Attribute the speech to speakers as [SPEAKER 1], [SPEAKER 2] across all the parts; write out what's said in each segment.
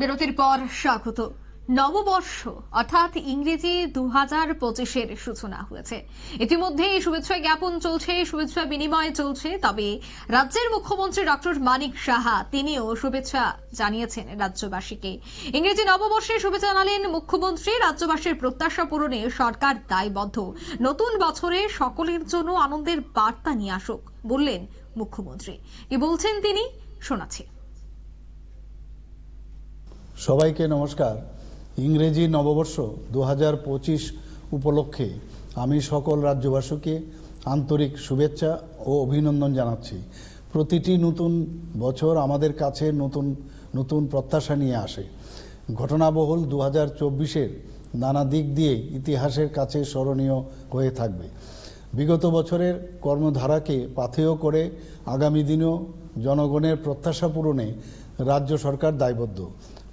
[SPEAKER 1] বিরতির পর স্বাগত। নববর্ষ, অর্থাৎ ইংরেজি দু হাজার পঁচিশের সূচনা হয়েছে। ইতিমধ্যে শুভেচ্ছা জ্ঞাপন চলছে, শুভেচ্ছা বিনিময় চলছে, তবে রাজ্যের মুখ্যমন্ত্রী ডক্টর মানিক সাহা, তিনিও শুভেচ্ছা জানিয়েছেন রাজ্যবাসীকে। ইংরেজি নববর্ষে শুভেচ্ছা জানালেন মুখ্যমন্ত্রী, রাজ্যবাসীর প্রত্যাশা পূরণে সরকার দায়বদ্ধ। নতুন বছরে সকলের জন্য আনন্দের বার্তা নিয়ে আসুক, বললেন মুখ্যমন্ত্রী। কি বলছেন তিনি? শোনাচ্ছি।
[SPEAKER 2] সবাইকে নমস্কার। ইংরেজি নববর্ষ দু পঁচিশ উপলক্ষে আমি সকল রাজ্যবাসীকে আন্তরিক শুভেচ্ছা ও অভিনন্দন জানাচ্ছি। প্রতিটি নতুন বছর আমাদের কাছে নতুন নতুন প্রত্যাশা নিয়ে আসে। ঘটনাবহুল দু হাজার চব্বিশের নানা দিক দিয়ে ইতিহাসের কাছে স্মরণীয় হয়ে থাকবে। বিগত বছরের কর্মধারাকে পাথেয় করে আগামী দিনেও জনগণের প্রত্যাশা পূরণে রাজ্য সরকার দায়বদ্ধ।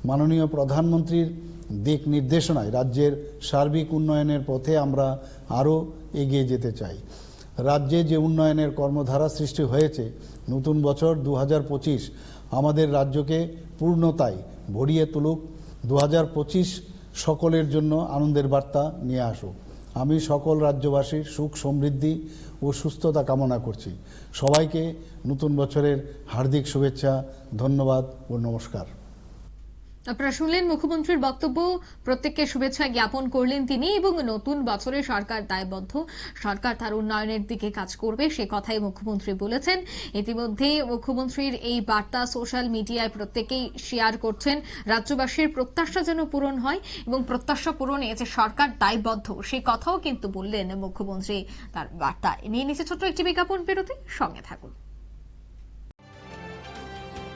[SPEAKER 2] মাননীয় প্রধানমন্ত্রীর দিক নির্দেশনায় রাজ্যের সার্বিক উন্নয়নের পথে আমরা আরও এগিয়ে যেতে চাই। রাজ্যে যে উন্নয়নের কর্মধারা সৃষ্টি হয়েছে, নতুন বছর দু হাজার পঁচিশ আমাদের রাজ্যকে পূর্ণতায় ভরিয়ে তুলুক। দু হাজার পঁচিশ সকলের জন্য আনন্দের বার্তা নিয়ে আসুক। আমি সকল রাজ্যবাসীর সুখ সমৃদ্ধি ও সুস্থতা কামনা করছি। সবাইকে নতুন বছরের হার্দিক শুভেচ্ছা, ধন্যবাদ ও নমস্কার।
[SPEAKER 1] আপনারা শুনলেন মুখ্যমন্ত্রীর বক্তব্য। প্রত্যেককে শুভেচ্ছা জ্ঞাপন করলেন তিনি এবং নতুন বছরে সরকার দায়বদ্ধ। সরকার তার উন্নয়নের দিকে কাজ করবে, সে কথাই মুখ্যমন্ত্রী বলেছেন। ইতিমধ্যে মুখ্যমন্ত্রীর এই বার্তা সোশ্যাল মিডিয়ায় প্রত্যেকেই শেয়ার করছেন। রাজ্যবাসীর প্রত্যাশা যেন পূরণ হয় এবং প্রত্যাশা পূরণে যে সরকার দায়বদ্ধ সেই কথাও কিন্তু বললেন মুখ্যমন্ত্রী। তার বার্তায় নিয়ে নিচে ছোট্ট একটি বিজ্ঞাপন বিরতি, সঙ্গে থাকুন।